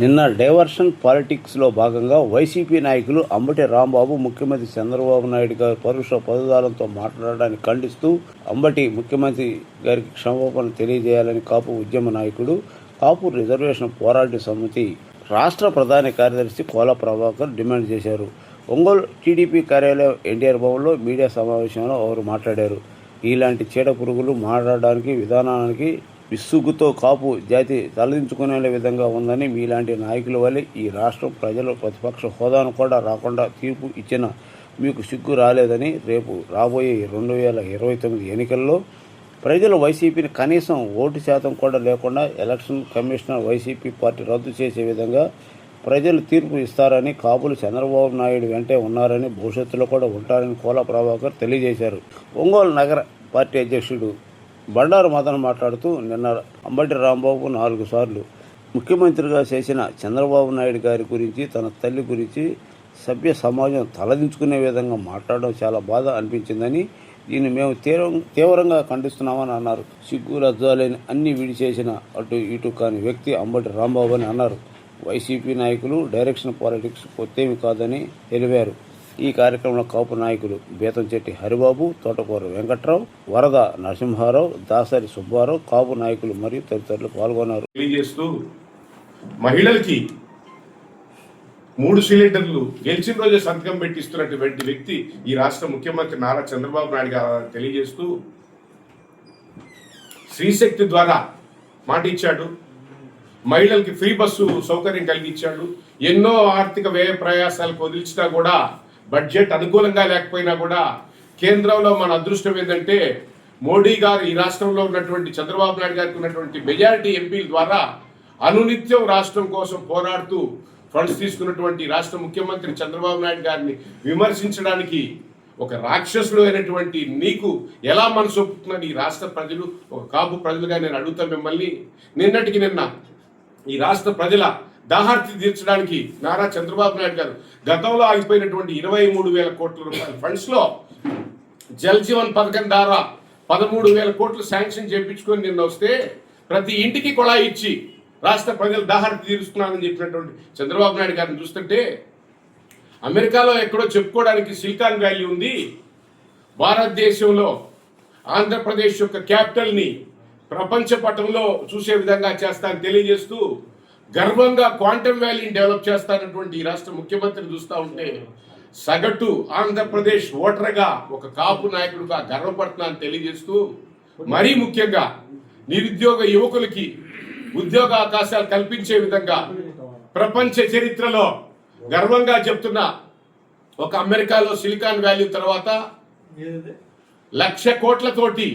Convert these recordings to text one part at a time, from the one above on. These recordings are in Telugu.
నిన్న డైవర్షన్ పాలిటిక్స్లో భాగంగా వైసీపీ నాయకులు అంబటి రాంబాబు ముఖ్యమంత్రి చంద్రబాబు నాయుడు గారి పరుష పదజాలంతో మాట్లాడడాన్ని ఖండిస్తూ అంబటి ముఖ్యమంత్రి గారికి క్షమాపణ తెలియజేయాలని కాపు ఉద్యమ నాయకుడు కాపు రిజర్వేషన్ పోరాట సమితి రాష్ట్ర ప్రధాన కార్యదర్శి కోల ప్రభాకర్ డిమాండ్ చేశారు. ఒంగోలు టీడీపీ కార్యాలయం ఎన్టీఆర్ భవన్లో మీడియా సమావేశంలో వారు మాట్లాడారు. ఇలాంటి చీడ పురుగులు మాట్లాడడానికి విధానానికి విసుగుతో కాపు జాతి తలదించుకునే విధంగా ఉందని మీలాంటి నాయకుల వల్లే ఈ రాష్ట్రం ప్రజలు ప్రతిపక్ష హోదాను కూడా రాకుండా తీర్పు ఇచ్చిన మీకు సిగ్గు రాలేదని రేపు రాబోయే రెండు వేల ఇరవై తొమ్మిది ఎన్నికల్లో ప్రజలు వైసీపీని కనీసం ఓటు శాతం కూడా లేకుండా ఎలక్షన్ కమిషనర్ వైసీపీ పార్టీ రద్దు చేసే విధంగా ప్రజలు తీర్పు ఇస్తారని కాపులు చంద్రబాబు నాయుడు వెంటే ఉన్నారని భవిష్యత్తులో కూడా ఉంటారని కోల ప్రభాకర్ తెలియజేశారు. ఒంగోలు నగర పార్టీ అధ్యక్షుడు బండారు మదన్ మాట్లాడుతూ నిన్న అంబటి రాంబాబు నాలుగు సార్లు ముఖ్యమంత్రిగా చేసిన చంద్రబాబు నాయుడు గారి గురించి తన తల్లి గురించి సభ్య సమాజం తలదించుకునే విధంగా మాట్లాడడం చాలా బాధ అనిపించిందని దీన్ని మేము తీవ్ర తీవ్రంగా ఖండిస్తున్నామని అన్నారు. సిగ్గు రజ్జాలేని అన్ని విడిచేసిన అటు ఇటు కాని వ్యక్తి అంబటి రాంబాబు అని అన్నారు. వైసీపీ నాయకులు డైరెక్షన్ పాలిటిక్స్ కొత్తేమి కాదని తెలిపారు. ఈ కార్యక్రమంలో కాపు నాయకులు బేతంచెట్టి హరిబాబు తోటకూర వెంకట్రావు వరద నరసింహారావు దాసరి సుబ్బారావు కాపు నాయకులు మరియు తదితరులు పాల్గొన్నారు. తెలియజేస్తూ మహిళలకి మూడు సిలిండర్లు గెలిచిన రోజే సంతకం పెట్టిస్తున్నటువంటి వ్యక్తి ఈ రాష్ట్ర ముఖ్యమంత్రి నారా చంద్రబాబు నాయుడు గారు తెలియజేస్తూ శ్రీశక్తి ద్వారా మాట ఇచ్చాడు. మహిళలకి ఫ్రీ బస్సు సౌకర్యం కలిగించాడు ఎన్నో ఆర్థిక వ్యయ ప్రయాసాలకు వదిలించినా కూడా బడ్జెట్ అనుకూలంగా లేకపోయినా కూడా కేంద్రంలో మన అదృష్టం ఏంటంటే మోడీ గారు ఈ రాష్ట్రంలో ఉన్నటువంటి చంద్రబాబు నాయుడు గారికి ఉన్నటువంటి మెజారిటీ ఎంపీల ద్వారా అనునిత్యం రాష్ట్రం కోసం పోరాడుతూ ఫండ్స్ తీసుకున్నటువంటి రాష్ట్ర ముఖ్యమంత్రి చంద్రబాబు నాయుడు గారిని విమర్శించడానికి ఒక రాక్షసుడు అయినటువంటి నీకు ఎలా మనసు ఒప్పుతున్నది ఈ రాష్ట్ర ప్రజలు ఒక కాపు ప్రజలుగా నేను అడుగుతా మిమ్మల్ని. నిన్నటికి నిన్న ఈ రాష్ట్ర ప్రజల దాహార్తి తీర్చడానికి నారా చంద్రబాబు నాయుడు గారు గతంలో ఆగిపోయినటువంటి ఇరవై మూడు వేల కోట్ల రూపాయల ఫండ్స్లో జల్ జీవన్ పథకం ద్వారా పదమూడు వేల కోట్లు శాంక్షన్ చేయించుకొని నిన్న వస్తే ప్రతి ఇంటికి కొళాయి ఇచ్చి రాష్ట్ర ప్రజలు దాహార్తి తీరుస్తున్నానని చెప్పినటువంటి చంద్రబాబు నాయుడు గారిని చూస్తుంటే అమెరికాలో ఎక్కడో చెప్పుకోవడానికి సిలికాన్ వ్యాలీ ఉంది. భారతదేశంలో ఆంధ్రప్రదేశ్ యొక్క క్యాపిటల్ని ప్రపంచ పటంలో చూసే విధంగా చేస్తానని తెలియజేస్తూ గర్వంగా క్వాంటమ్ వ్యాలీని డెవలప్ చేస్తానటువంటి ఈ రాష్ట్ర ముఖ్యమంత్రి చూస్తూ ఉంటే సగటు ఆంధ్రప్రదేశ్ ఓటర్గా ఒక కాపు నాయకుడుగా గర్వపడుతున్నానని తెలియజేస్తూ మరీ ముఖ్యంగా నిరుద్యోగ యువకులకి ఉద్యోగ అవకాశాలు కల్పించే విధంగా ప్రపంచ చరిత్రలో గర్వంగా చెప్తున్న ఒక అమెరికాలో సిలికాన్ వ్యాలీ తర్వాత లక్ష కోట్లతోటి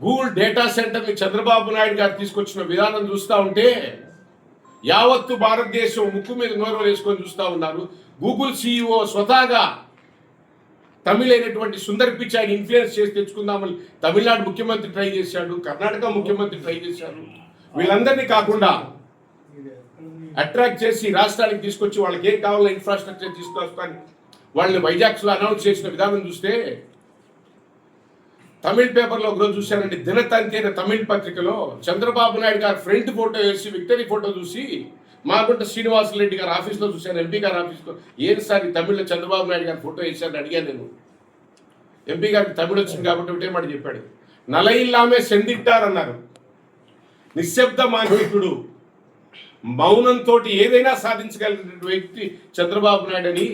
గూగుల్ డేటా సెంటర్ని చంద్రబాబు నాయుడు గారు తీసుకొచ్చిన విధానం చూస్తూ ఉంటే యావత్తు భారతదేశం ముక్కు మీద నోరు వేసుకొని చూస్తూ ఉన్నారు. గూగుల్ సీఈఓ స్వతహాగా తమిళైనటువంటి సుందర్ పిచాయిని ఇన్ఫ్లుయెన్స్ చేసి తెచ్చుకుందామని తమిళనాడు ముఖ్యమంత్రి ట్రై చేశాడు కర్ణాటక ముఖ్యమంత్రి ట్రై చేశారు వీళ్ళందరినీ కాకుండా అట్రాక్ట్ చేసి రాష్ట్రానికి తీసుకొచ్చి వాళ్ళకి ఏం కావాలో ఇన్ఫ్రాస్ట్రక్చర్ తీసుకొస్తాను వాళ్ళని వైజాగ్స్లో అనౌన్స్ చేసిన విధానం చూస్తే తమిళ్ పేపర్లో ఒకరోజు చూశానండి. దినతంతి అనే తమిళ్ పత్రికలో చంద్రబాబు నాయుడు గారు ఫ్రంట్ ఫోటో వేసి విక్టరీ ఫోటో చూసి మాగుంట శ్రీనివాసరెడ్డి గారు ఆఫీస్లో చూశాను. ఎంపీ గారు ఆఫీస్లో. ఏం సార్ ఈ తమిళ్ళో చంద్రబాబు నాయుడు గారు ఫోటో వేశారని అడిగాను నేను. ఎంపీ గారికి తమిళ్ వచ్చింది కాబట్టి ఒకటే మాట చెప్పాడు. నలయిల్లామే సెందిట్టారన్నారు. నిశ్శబ్ద మాంత్రికుడు. మౌనంతో ఏదైనా సాధించగలిగిన వ్యక్తి చంద్రబాబు నాయుడు అని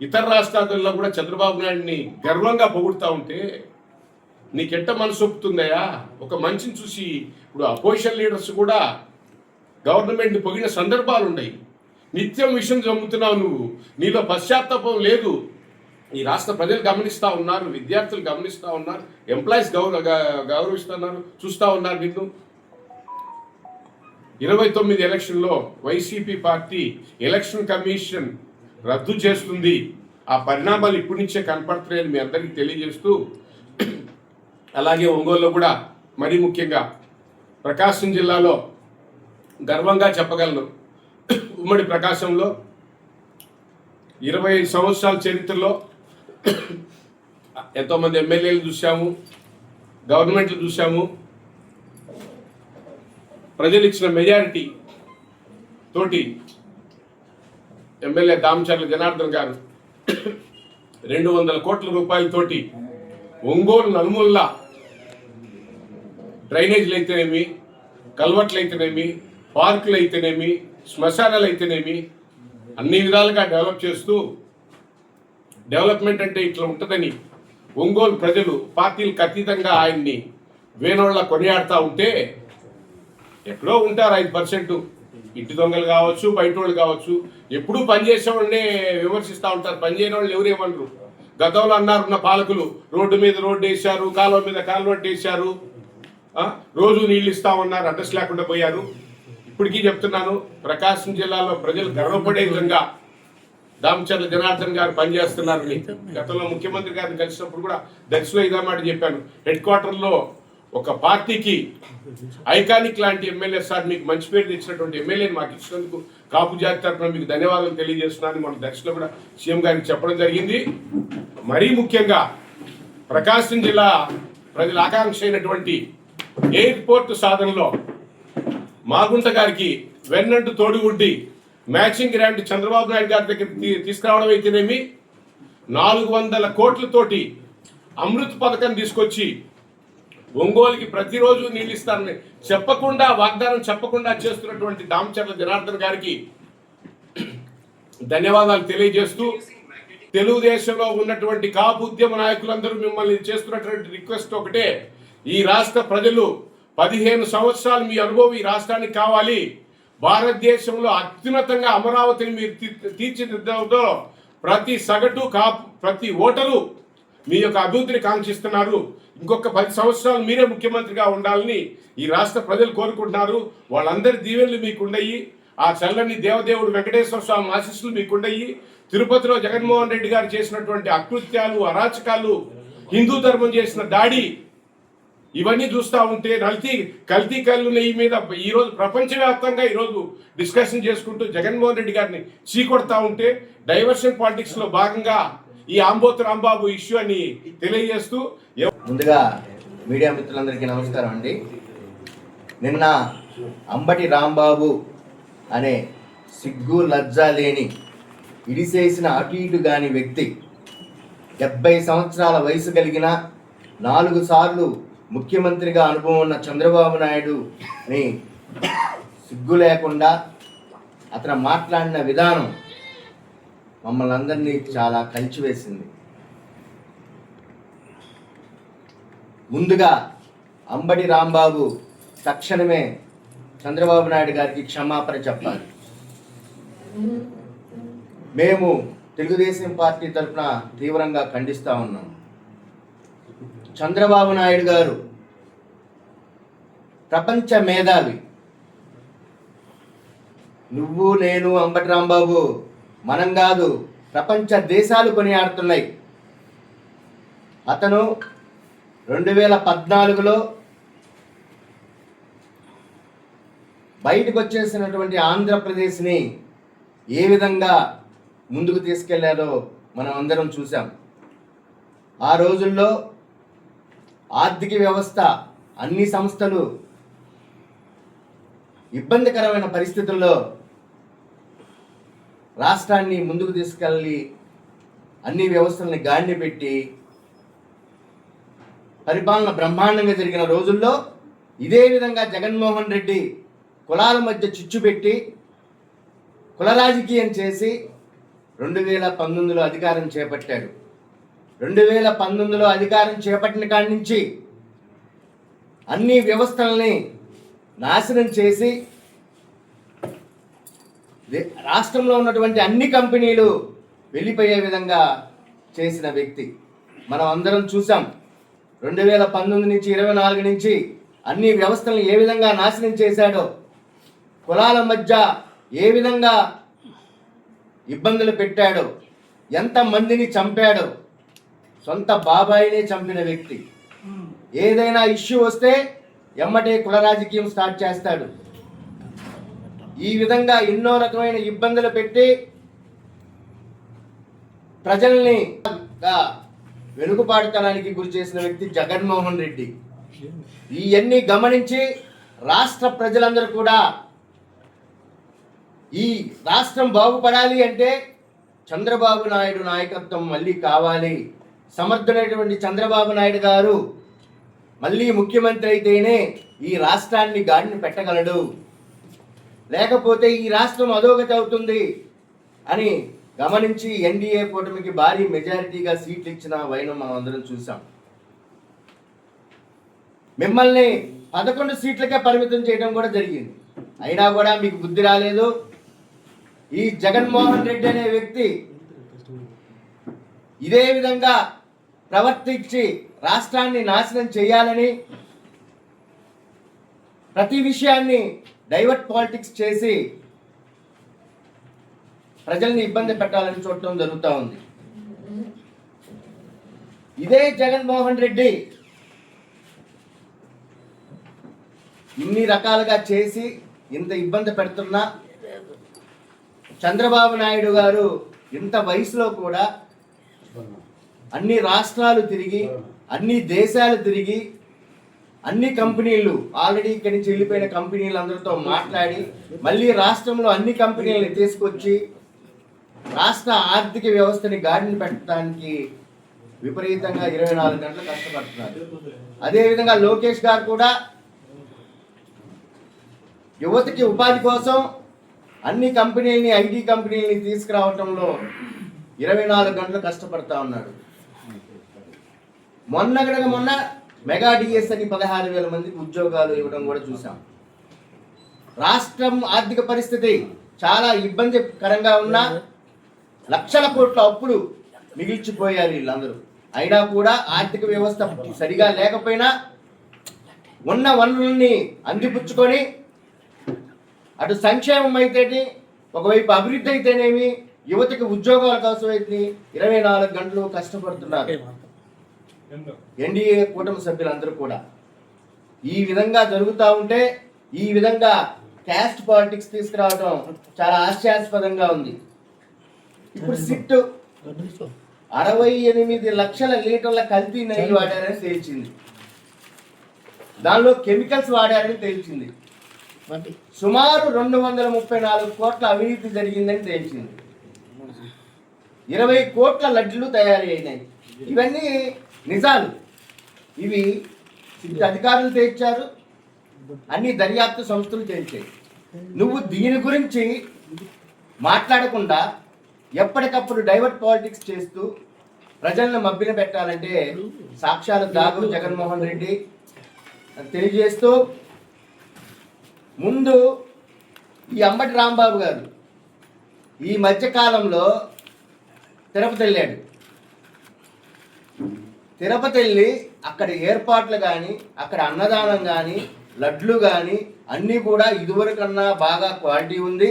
ఇతర రాష్ట్రాలలో కూడా చంద్రబాబు నాయుడిని గర్వంగా పొగుడుతూ ఉంటే నీకెట్ట మనసు ఒప్పుతుందయా ఒక మంచిని చూసి ఇప్పుడు అపోజిషన్ లీడర్స్ కూడా గవర్నమెంట్ పొగిన సందర్భాలు ఉన్నాయి నిత్యం విషయం చమ్ముతున్నావు నువ్వు. నీలో పశ్చాత్తాపం లేదు. ఈ రాష్ట్ర ప్రజలు గమనిస్తూ ఉన్నారు విద్యార్థులు గమనిస్తూ ఉన్నారు ఎంప్లాయీస్ గౌరవ గౌరవిస్తున్నారు చూస్తూ ఉన్నారు నిన్ను. ఇరవై తొమ్మిది ఎలక్షన్లో వైసీపీ పార్టీ ఎలక్షన్ కమిషన్ రద్దు చేస్తుంది. ఆ పరిణామాలు ఇప్పటి నుంచే కనపడుతున్నాయని మీ అందరికీ తెలియజేస్తూ అలాగే ఒంగోలులో కూడా మరీ ముఖ్యంగా ప్రకాశం జిల్లాలో గర్వంగా చెప్పగలను. ఉమ్మడి ప్రకాశంలో ఇరవై సంవత్సరాల చరిత్రలో ఎంతోమంది ఎమ్మెల్యేలు చూసాము గవర్నమెంట్లు చూసాము ప్రజలు ఇచ్చిన మెజారిటీ తోటి ఎమ్మెల్యే దామచర్ల జనార్దన్ గారు రెండు వందల కోట్ల రూపాయలతోటి ఒంగోలు నలుమూలలా డ్రైనేజీలు అయితేనేమి కల్వర్ట్లు అయితేనేమి పార్కులు అయితేనేమి శ్మశానాలు అయితేనేమి అన్ని విధాలుగా డెవలప్ చేస్తూ డెవలప్మెంట్ అంటే ఇట్లా ఉంటుందని ఒంగోలు ప్రజలు పార్టీలకు అతీతంగా ఆయన్ని వేణోళ్ళ కొనియాడుతూ ఉంటే ఎక్కడో ఉంటారు ఐదు పర్సెంట్. ఇంటి దొంగలు కావచ్చు బయట వాళ్ళు కావచ్చు. ఎప్పుడూ పనిచేసే వాళ్ళనే విమర్శిస్తూ ఉంటారు. పనిచేయని వాళ్ళు ఎవరేమనరు గతంలో అన్నారు ఉన్న పాలకులు రోడ్డు మీద రోడ్డు వేశారు కాలువ మీద కాలువ వేశారు. రోజు నీళ్ళు ఇస్తా ఉన్నారు అడ్రస్ లేకుండా పోయారు. ఇప్పటికీ చెప్తున్నాను ప్రకాశం జిల్లాలో ప్రజలు గర్వపడే విధంగా దామచర్ల జనార్దన్ గారు పనిచేస్తున్నారని గతంలో ముఖ్యమంత్రి గారిని కలిసినప్పుడు కూడా దర్శలో ఇదే మాట చెప్పాను. హెడ్ క్వార్టర్లో ఒక పార్టీకి ఐకానిక్ లాంటి ఎమ్మెల్యే సార్ మీకు మంచి పేరు తెచ్చినటువంటి ఎమ్మెల్యేని మాకు ఇచ్చినందుకు కాపు జాతి తరఫున మీకు ధన్యవాదాలు తెలియజేస్తున్నాను. మన దర్శలో కూడా సీఎం గారికి చెప్పడం జరిగింది. మరీ ముఖ్యంగా ప్రకాశం జిల్లా ప్రజల ఆకాంక్ష అయినటువంటి ఎయిర్పోర్ట్ సాధనలో మాగుంట గారికి వెన్నంటు తోడు ఉండి మ్యాచింగ్ గ్రాంట్ చంద్రబాబు నాయుడు గారి దగ్గర తీసుకురావడం అయితేనేమి నాలుగు వందల కోట్లతోటి అమృత్ పథకం తీసుకొచ్చి ఒంగోలుకి ప్రతిరోజు నీళ్ళు ఇస్తారని చెప్పకుండా వాగ్దానం చెప్పకుండా చేస్తున్నటువంటి దామచర్ల జనార్దన్ గారికి ధన్యవాదాలు తెలియజేస్తూ తెలుగుదేశంలో ఉన్నటువంటి కాపు ఉద్యమ నాయకులందరూ మిమ్మల్ని చేస్తున్నటువంటి రిక్వెస్ట్ ఒకటే. ఈ రాష్ట్ర ప్రజలు పదిహేను సంవత్సరాలు మీ అనుభవం ఈ రాష్ట్రానికి కావాలి. భారతదేశంలో అత్యున్నతంగా అమరావతిని మీరు తీ- తీర్చిదిద్దడంతో ప్రతి సగటు కా ప్రతి ఓటరు మీ యొక్క అభివృద్ధిని కాంక్షిస్తున్నారు. ఇంకొక పది సంవత్సరాలు మీరే ముఖ్యమంత్రిగా ఉండాలని ఈ రాష్ట్ర ప్రజలు కోరుకుంటున్నారు. వాళ్ళందరి దీవెనలు మీకుండయి ఆ చల్లని దేవదేవుడు వెంకటేశ్వర స్వామి ఆశీస్సులు మీకుండయి తిరుపతిలో జగన్మోహన్ రెడ్డి గారు చేసినటువంటి అకృత్యాలు అరాచకాలు హిందూ ధర్మం చేసిన దాడి ఇవన్నీ చూస్తూ ఉంటే నల్తీ కల్తీ కళ్ళు నెయ్యి మీద ఈరోజు ప్రపంచవ్యాప్తంగా ఈరోజు డిస్కషన్ చేసుకుంటూ జగన్మోహన్ రెడ్డి గారిని చీకొడతా ఉంటే డైవర్షన్ పాలిటిక్స్లో భాగంగా ఈ ఆంబోతు రాంబాబు ఇష్యూ అని తెలియజేస్తూ ముందుగా మీడియా మిత్రులందరికీ నమస్కారం అండి. నిన్న అంబటి రాంబాబు అనే సిగ్గు లజ్జ లేని ఇడిసేసిన అటు ఇటు కాని వ్యక్తి డెబ్బై సంవత్సరాల వయసు కలిగిన నాలుగు సార్లు ముఖ్యమంత్రిగా అనుభవం ఉన్న చంద్రబాబు నాయుడుని సిగ్గు లేకుండా అతను మాట్లాడిన విధానం మమ్మల్ని అందరినీ చాలా కలిచివేసింది ముందుగా అంబటి రాంబాబు తక్షణమే చంద్రబాబు నాయుడు గారికి క్షమాపణ చెప్పాలి. మేము తెలుగుదేశం పార్టీ తరఫున తీవ్రంగా ఖండిస్తూ ఉన్నాం. చంద్రబాబు నాయుడు గారు ప్రపంచ మేధావి. నువ్వు నేను అంబటి రాంబాబు మనం కాదు ప్రపంచ దేశాలు కొనియాడుతున్నాయి. అతను రెండు వేల పద్నాలుగులో బయటకు వచ్చేసినటువంటి ఆంధ్రప్రదేశ్ని ఏ విధంగా ముందుకు తీసుకెళ్ళారో మనం అందరం చూసాం ఆ రోజుల్లో ఆర్థిక వ్యవస్థ అన్ని సంస్థలు ఇబ్బందికరమైన పరిస్థితుల్లో రాష్ట్రాన్ని ముందుకు తీసుకెళ్ళి అన్ని వ్యవస్థల్ని గాడిని పెట్టి పరిపాలన బ్రహ్మాండంగా జరిగిన రోజుల్లో ఇదే విధంగా జగన్మోహన్ రెడ్డి కులాల మధ్య చిచ్చు పెట్టి కుల రాజకీయం చేసి రెండు వేల పంతొమ్మిదిలో అధికారం చేపట్టాడు. రెండు వేల పంతొమ్మిదిలో అధికారం చేపట్టిన కాడి నుంచి అన్ని వ్యవస్థలని నాశనం చేసి రాష్ట్రంలో ఉన్నటువంటి అన్ని కంపెనీలు వెళ్ళిపోయే విధంగా చేసిన వ్యక్తి. మనం అందరం చూసాం. రెండు వేల పంతొమ్మిది నుంచి ఇరవై నాలుగు నుంచి అన్ని వ్యవస్థలను ఏ విధంగా నాశనం చేశాడో కులాల మధ్య ఏ విధంగా ఇబ్బందులు పెట్టాడో ఎంతమందిని చంపాడో సొంత బాబాయినే చంపిన వ్యక్తి. ఏదైనా ఇష్యూ వస్తే ఎమ్మటే కుల రాజకీయం స్టార్ట్ చేస్తాడు. ఈ విధంగా ఎన్నో రకమైన ఇబ్బందులు పెట్టి ప్రజల్ని గా గురి చేసిన వ్యక్తి జగన్మోహన్ రెడ్డి. ఇవన్నీ గమనించి రాష్ట్ర ప్రజలందరూ కూడా ఈ రాష్ట్రం బాగుపడాలి అంటే చంద్రబాబు నాయుడు నాయకత్వం మళ్ళీ కావాలి. సమర్థుడైనటువంటి చంద్రబాబు నాయుడు గారు మళ్ళీ ముఖ్యమంత్రి అయితేనే ఈ రాష్ట్రాన్ని గాడిని పెట్టగలడు. లేకపోతే ఈ రాష్ట్రం అధోగతి అవుతుంది అని గమనించి ఎన్డీఏ కూటమికి భారీ మెజారిటీగా సీట్లు ఇచ్చిన వైనం మనం అందరం చూసాం మిమ్మల్ని పదకొండు సీట్లకే పరిమితం చేయడం కూడా జరిగింది. అయినా కూడా మీకు బుద్ధి రాలేదు. ఈ జగన్మోహన్ రెడ్డి అనే వ్యక్తి ఇదే విధంగా ప్రవర్తించి రాష్ట్రాన్ని నాశనం చేయాలని ప్రతి విషయాన్ని డైవర్ట్ పాలిటిక్స్ చేసి ప్రజల్ని ఇబ్బంది పెట్టాలని చూడటం జరుగుతూ ఉంది. ఇదే జగన్మోహన్ రెడ్డి ఇన్ని రకాలుగా చేసి ఇంత ఇబ్బంది పెడుతున్నా చంద్రబాబు నాయుడు గారు ఇంత వయసులో కూడా అన్ని రాష్ట్రాలు తిరిగి అన్ని దేశాలు తిరిగి అన్ని కంపెనీలు ఆల్రెడీ ఇక్కడి నుంచి వెళ్ళిపోయిన కంపెనీలు అందరితో మాట్లాడి మళ్ళీ రాష్ట్రంలో అన్ని కంపెనీలను తీసుకొచ్చి రాష్ట్ర ఆర్థిక వ్యవస్థని గాడిని పెట్టడానికి విపరీతంగా ఇరవై నాలుగు గంటలు కష్టపడుతున్నారు. అదేవిధంగా లోకేష్ గారు కూడా యువతకి ఉపాధి కోసం అన్ని కంపెనీలని ఐటీ కంపెనీలని తీసుకురావటంలో ఇరవై నాలుగు గంటలు కష్టపడతా ఉన్నాడు. మొన్న గనక మొన్న మెగా డిఎస్ అని పదహారు వేల మందికి ఉద్యోగాలు ఇవ్వడం కూడా చూసాం రాష్ట్రం ఆర్థిక పరిస్థితి చాలా ఇబ్బందికరంగా ఉన్న లక్షల కోట్ల అప్పులు మిగిల్చిపోయారు వీళ్ళందరూ. అయినా కూడా ఆర్థిక వ్యవస్థ సరిగా లేకపోయినా ఉన్న వనరుల్ని అందిపుచ్చుకొని అటు సంక్షేమం అయితేటి ఒకవైపు అభివృద్ధి అయితేనేమి యువతకి ఉద్యోగాల కోసం అయితే ఇరవై నాలుగు గంటలు కష్టపడుతున్నారు. ఎన్డీఏ కూటమి సభ్యులందరూ కూడా ఈ విధంగా జరుగుతూ ఉంటే ఈ విధంగా క్యాస్ట్ పాలిటిక్స్ తీసుకురావడం చాలా హాస్యాస్పదంగా ఉంది. ఇప్పుడు సిట్ అరవై ఎనిమిది లక్షల లీటర్ల కల్తీ నెయ్యి వాడారని తేల్చింది. దానిలో కెమికల్స్ వాడారని తేల్చింది. సుమారు రెండు వందల ముప్పై నాలుగు కోట్ల అవినీతి జరిగిందని తేల్చింది. ఇరవై కోట్ల లడ్లు తయారైనాయి ఇవన్నీ నిజాలు. ఇవి అధికారులు తెచ్చారు అన్ని దర్యాప్తు సంస్థలు చేయించాయి నువ్వు దీని గురించి మాట్లాడకుండా ఎప్పటికప్పుడు డైవర్ట్ పాలిటిక్స్ చేస్తూ ప్రజలను మబ్బిన పెట్టాలంటే సాక్ష్యాలు దాగు జగన్మోహన్ రెడ్డి తెలియజేస్తూ ముందు ఈ అంబటి రాంబాబు గారు ఈ మధ్యకాలంలో తిరుపతి వెళ్ళాడు తిరుపతి వెళ్ళి అక్కడ ఏర్పాట్లు కానీ అక్కడ అన్నదానం కానీ లడ్లు కానీ అన్నీ కూడా ఇదివరకన్నా బాగా క్వాలిటీ ఉంది.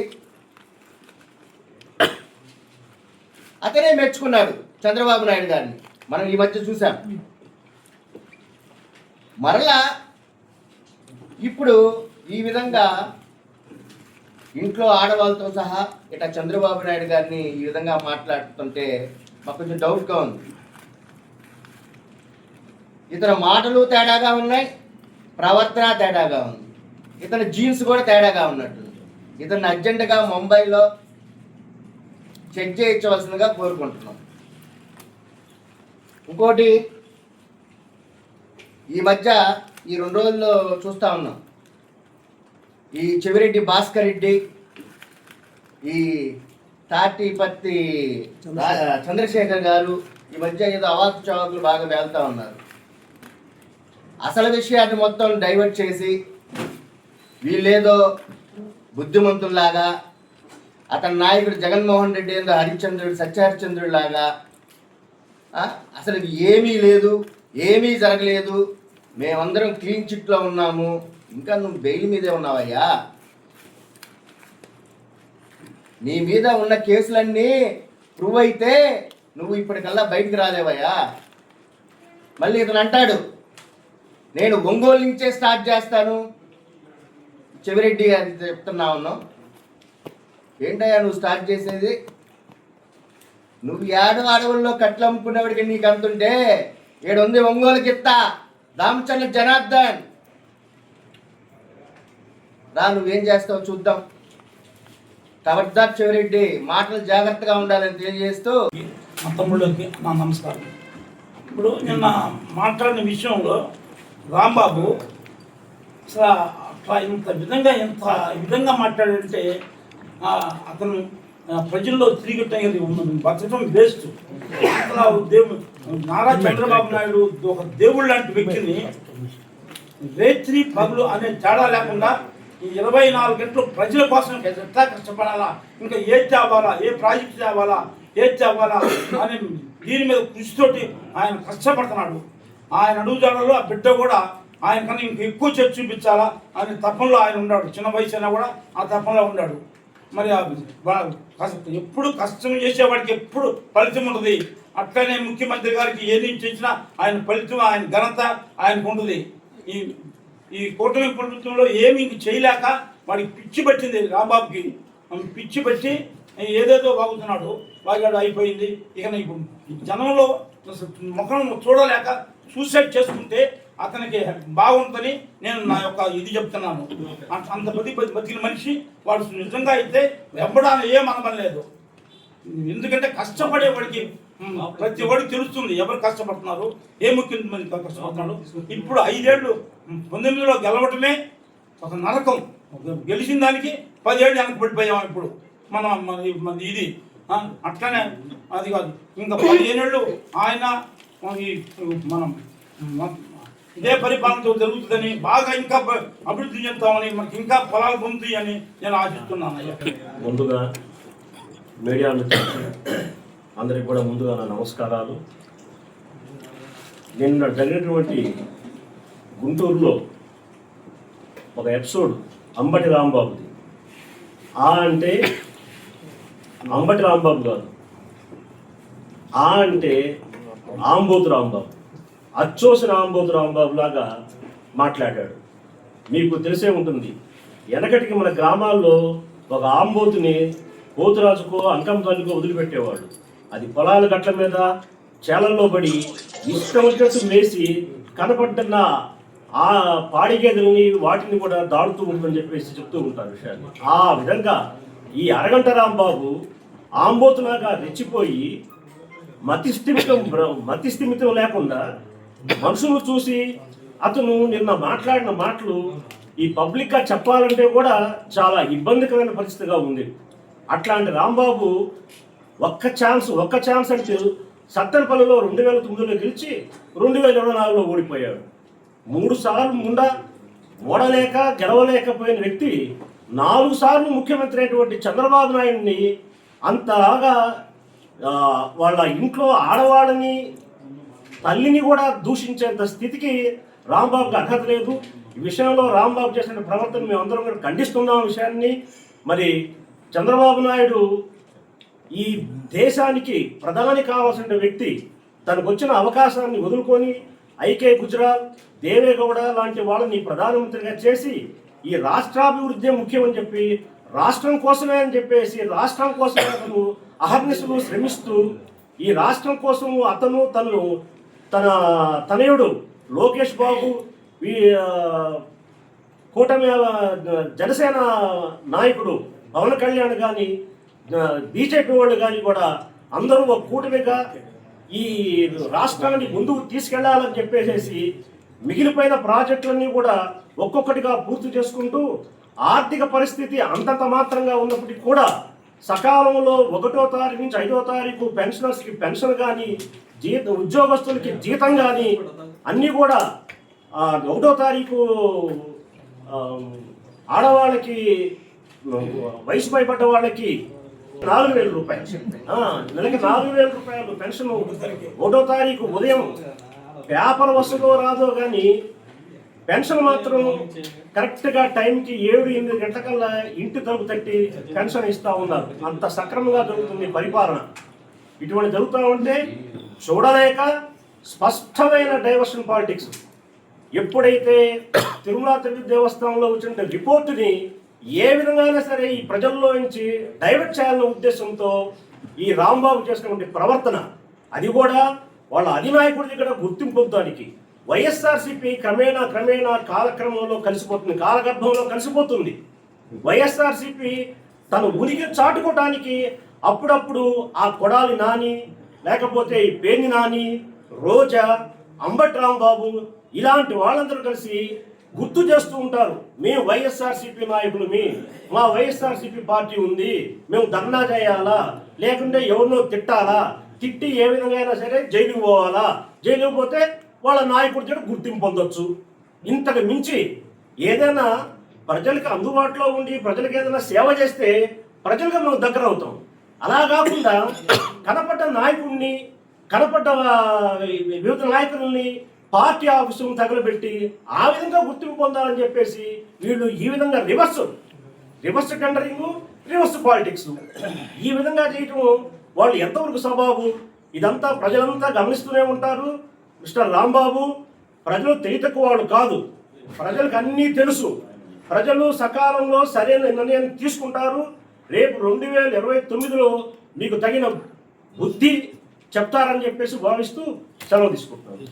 అతనే మెచ్చుకున్నాడు చంద్రబాబు నాయుడు గారిని. మనం ఈ మధ్య చూసాం. మరలా ఇప్పుడు ఈ విధంగా ఇంట్లో ఆడవాళ్ళతో సహా ఇట్లా చంద్రబాబు నాయుడు గారిని ఈ విధంగా మాట్లాడుతుంటే మాకు కొంచెం డౌట్గా ఉంది. ఇతని మాటలు తేడాగా ఉన్నాయి ప్రవర్తన తేడాగా ఉంది. ఇతని జీన్స్ కూడా తేడాగా ఉన్నట్టు ఇతను అర్జెంటుగా ముంబైలో చెక్ చేయించవలసిందిగా కోరుకుంటున్నాం. ఇంకోటి ఈ మధ్య ఈ రెండు రోజుల్లో చూస్తా ఉన్నాం. ఈ చెవిరెడ్డి భాస్కర్ రెడ్డి ఈ తాటి పత్తి రా- చంద్రశేఖర్ గారు ఈ మధ్య ఏదో అవాకు చవాకులు బాగా వెళ్తా ఉన్నారు. అసలు విషయాన్ని మొత్తం డైవర్ట్ చేసి వీళ్ళేదో బుద్ధిమంతుల్లాగా అతని నాయకుడు జగన్మోహన్ రెడ్డి ఏదో హరిశ్చంద్రుడు సత్యహరిశ్చంద్రుడు లాగా అసలు ఏమీ లేదు ఏమీ జరగలేదు మేమందరం క్లీన్ చిట్లో ఉన్నాము ఇంకా నువ్వు బెయిల్ మీదే ఉన్నావయ్యా? నీ మీద ఉన్న కేసులన్నీ ప్రూవ్ అయితే నువ్వు ఇప్పటికల్లా బయటికి రాలేవయ్యా. మళ్ళీ ఇతను అంటాడు నేను ఒంగోలు నుంచే స్టార్ట్ చేస్తాను. చెవిరెడ్డి అని చెప్తున్నా ఉన్నావు ఏంటయ్యా నువ్వు స్టార్ట్ చేసేది? నువ్వు ఏడు అడవుల్లో కట్లు అమ్ముకునేవాడికి నీకు అంతుంటే ఏడు ఉంది ఒంగోలు ఇత్తా దామచర్ల జనార్దన్. రా నువ్వేం చేస్తావు చూద్దాం. ఖబర్దార్ చెవిరెడ్డి మాటలు జాగ్రత్తగా ఉండాలని తెలియజేస్తూ మా తమ్ముళ్ళకి నా నమస్కారం. ఇప్పుడు నిన్న మాట్లాడిన విషయంలో రాంబాబు అసలు అట్లా ఇంత విధంగా ఎంత విధంగా మాట్లాడంటే అతను ఆ, ప్రజల్లో తిరిగి బతకటం వేస్ట్ అసలు దేవుడు నారా చంద్రబాబు నాయుడు ఒక దేవుడు లాంటి వ్యక్తిని రేత్రి పగులు అనే తేడా లేకుండా ఈ ఇరవై నాలుగు గంటలు ప్రజల కోసం ఎట్లా కష్టపడాలా? ఇంకా ఏది తేవాలా ఏ ప్రాజెక్ట్ తేవాలా ఏది తేవాలా అని దీని మీద కృషితోటి ఆయన కష్టపడుతున్నాడు. ఆయన అడుగుజాడలో ఆ బిడ్డ కూడా ఆయన కన్నా ఇంక ఎక్కువ చర్చ చూపించాలా? అనే తపంలో ఆయన ఉన్నాడు. చిన్న వయసు అయినా కూడా ఆ తపంలో ఉన్నాడు. మరి ఆ ఎప్పుడు కష్టం చేసేవాడికి ఎప్పుడు ఫలితం ఉంటుంది. అట్లనే ముఖ్యమంత్రి గారికి ఏది చేసినా ఆయన ఫలితం ఆయన ఘనత ఆయనకు ఉంటుంది. ఈ ఈ కూటమి ప్రభుత్వంలో ఏమి చేయలేక వాడికి పిచ్చి పట్టింది రాంబాబుకి పిచ్చి పట్టి ఏదేదో వాగుతున్నాడు వాగాడు అయిపోయింది. ఇక నీకు ఈ జనంలో ముఖం చూడలేక సూసైడ్ చేసుకుంటే అతనికి బాగుంటుందని నేను నా యొక్క ఇది చెప్తున్నాను. అంత- అంత బతి బతికిన మనిషి వాడు నిజంగా అయితే వెంబడాన్ని ఏం అనడం లేదు ఎందుకంటే కష్టపడేవాడికి ప్రతి వాడికి తెలుస్తుంది ఎవరు కష్టపడుతున్నారు ఏ ముఖ్యమంత్రి కష్టపడుతున్నాడు ఇప్పుడు ఐదేళ్ళు పంతొమ్మిదిలో గెలవటమే ఒక నరకం. గెలిచిన దానికి పదేళ్ళు వెనక పడిపోయాం ఇప్పుడు. మన మన ఇది అట్లనే అది కాదు. ఇంకా పదిహేనేళ్ళు ఆయన ఈ మనం ఇదే పరిపాలనతో జరుగుతుందని బాగా ఇంకా అభివృద్ధి చెందుతామని మనకి ఇంకా ఫలాలు పొందుతాయని నేను ఆశిస్తున్నాను. అయ్యా ముందుగా మీడియా అందరికి కూడా ముందుగా నా నమస్కారాలు. నిన్న జరిగినటువంటి గుంటూరులో ఒక ఎపిసోడ్ అంబటి రాంబాబుది. ఆ అంటే అంబటి రాంబాబు కాదు ఆ అంటే ఆంబోతు రాంబాబు. అచ్చోసిన ఆంబోతు రాంబాబు లాగా మాట్లాడాడు. మీకు తెలిసే ఉంటుంది. వెనకటికి మన గ్రామాల్లో ఒక ఆంబోతుని పోతురాజుకో అంకం తల్లికో వదిలిపెట్టేవాడు. అది పొలాల గట్ల మీద చేలల్లో పడి ఇష్టం వచ్చినట్టు మేసి కనపడ్డన్న ఆ పాడి గేదెలని వాటిని కూడా దాడుతూ ఉంటుందని చెప్పేసి చెప్తూ ఉంటారు విషయాన్ని. ఆ విధంగా ఈ అరగంట రాంబాబు ఆంబోతులాగా రెచ్చిపోయి మతిస్థిమితం మతిస్థిమితం లేకుండా మనుషులు చూసి అతను నిన్న మాట్లాడిన మాటలు ఈ పబ్లిక్గా చెప్పాలంటే కూడా చాలా ఇబ్బందికరమైన పరిస్థితిగా ఉంది. అట్లాంటి రాంబాబు ఒక్క ఛాన్స్ ఒక్క ఛాన్స్ అంటే సత్తెనపల్లిలో రెండు వేల తొమ్మిదిలో గెలిచి రెండు వేల ఇరవై నాలుగులో ఓడిపోయాడు. మూడు సార్లు ముండా ఓడలేక గెలవలేకపోయిన వ్యక్తి నాలుగు సార్లు ముఖ్యమంత్రి అయినటువంటి చంద్రబాబు నాయుడిని అంతలాగా వాళ్ళ ఇంట్లో ఆడవాళ్ళని తల్లిని కూడా దూషించేంత స్థితికి రాంబాబుకి అర్హత లేదు. ఈ విషయంలో రాంబాబు చేసిన ప్రవర్తన మేమందరం కూడా ఖండిస్తున్నాం విషయాన్ని. మరి చంద్రబాబు నాయుడు ఈ దేశానికి ప్రధాని కావాల్సిన వ్యక్తి తనకు వచ్చిన అవకాశాన్ని వదులుకొని ఐకే గుజరాత్ దేవేగౌడ లాంటి వాళ్ళని ప్రధానమంత్రిగా చేసి ఈ రాష్ట్రాభివృద్ధి ముఖ్యమని చెప్పి రాష్ట్రం కోసమే అని చెప్పేసి రాష్ట్రం కోసమే అతను అహర్నిశలు శ్రమిస్తూ ఈ రాష్ట్రం కోసం అతను తను తన తనయుడు లోకేష్ బాబు కూటమి జనసేన నాయకుడు పవన్ కళ్యాణ్ కానీ బీజేపీ వాళ్ళు కానీ కూడా అందరూ ఒక కూటమిగా ఈ రాష్ట్రాన్ని ముందుకు తీసుకెళ్ళాలని చెప్పేసి మిగిలిపోయిన ప్రాజెక్టులన్నీ కూడా ఒక్కొక్కటిగా పూర్తి చేసుకుంటూ ఆర్థిక పరిస్థితి అంతంత మాత్రంగా ఉన్నప్పటికీ కూడా సకాలంలో ఒకటో తారీఖు నుంచి ఐదో తారీఖు పెన్షనర్స్కి పెన్షన్ కానీ జీత ఉద్యోగస్తులకి జీతం కానీ అన్నీ కూడా ఒకటో తారీఖు ఆడవాళ్ళకి వయసు భయపడ్డ వాళ్ళకి నాలుగు వేల రూపాయలు నెలకి నాలుగు వేల రూపాయలు పెన్షన్ ఒకటో తారీఖు ఉదయం పేపర్ వస్తుందో రాదో కానీ పెన్షన్ మాత్రం కరెక్ట్గా టైంకి ఏడు ఎనిమిది గంటలకల్లా ఇంటి తలుపు తట్టి పెన్షన్ ఇస్తూ ఉన్నారు. అంత సక్రమంగా జరుగుతుంది పరిపాలన. ఇటువంటి జరుగుతూ ఉంటే చూడలేక స్పష్టమైన డైవర్షన్ పాలిటిక్స్. ఎప్పుడైతే తిరుమల తిరుపతి దేవస్థానంలో వచ్చిన రిపోర్టుని ఏ విధంగా సరే ఈ ప్రజల్లో నుంచి డైవర్ట్ చేయాలన్న ఉద్దేశంతో ఈ రాంబాబు చేసినటువంటి ప్రవర్తన అది కూడా వాళ్ళ అధినాయకుడి దగ్గర గుర్తింపు పొందడానికి వైఎస్ఆర్సీపీ క్రమేణా క్రమేణా కాలక్రమంలో కలిసిపోతుంది కాలగర్భంలో కలిసిపోతుంది. వైఎస్ఆర్సీపీ తను ఉనికి చాటుకోవటానికి అప్పుడప్పుడు ఆ కొడాలి నాని లేకపోతే ఈ పేని నాని రోజా అంబట్ రాంబాబు ఇలాంటి వాళ్ళందరూ కలిసి గుర్తు చేస్తూ ఉంటారు. మేము వైఎస్ఆర్సీపీ నాయకులు మీ మా వైఎస్ఆర్సీపీ పార్టీ ఉంది మేము ధర్నా చేయాలా? లేకుంటే ఎవరినో తిట్టాలా? తిట్టి ఏ విధంగా అయినా సరే జైలుకు పోవాలా? జైలుకు పోతే వాళ్ళ నాయకుడి చేత గుర్తింపు పొందొచ్చు. ఇంతకు మించి ఏదైనా ప్రజలకు అందుబాటులో ఉండి ప్రజలకు ఏదైనా సేవ చేస్తే ప్రజలకు మనం దగ్గర అవుతాం. అలా కాకుండా కనపడ్డ నాయకుడిని కనపడ్డ వివిధ నాయకుల్ని పార్టీ ఆఫీసును తగలబెట్టి ఆ విధంగా గుర్తింపు పొందాలని చెప్పేసి వీళ్ళు ఈ విధంగా reverse reverse tendering reverse politics. ఈ విధంగా చేయటం వాళ్ళు ఎంతవరకు స్వభావం ఇదంతా ప్రజలంతా గమనిస్తూనే ఉంటారు. మిస్టర్ రాంబాబు ప్రజలు తెలివి వాడు వాళ్ళు కాదు. ప్రజలకు అన్నీ తెలుసు. ప్రజలు సకాలంలో సరైన నిర్ణయం తీసుకుంటారు. రేపు రెండు వేల ఇరవై తొమ్మిదిలో మీకు తగిన బుద్ధి చెప్తారని చెప్పేసి భావిస్తూ సెలవు తీసుకుంటున్నాను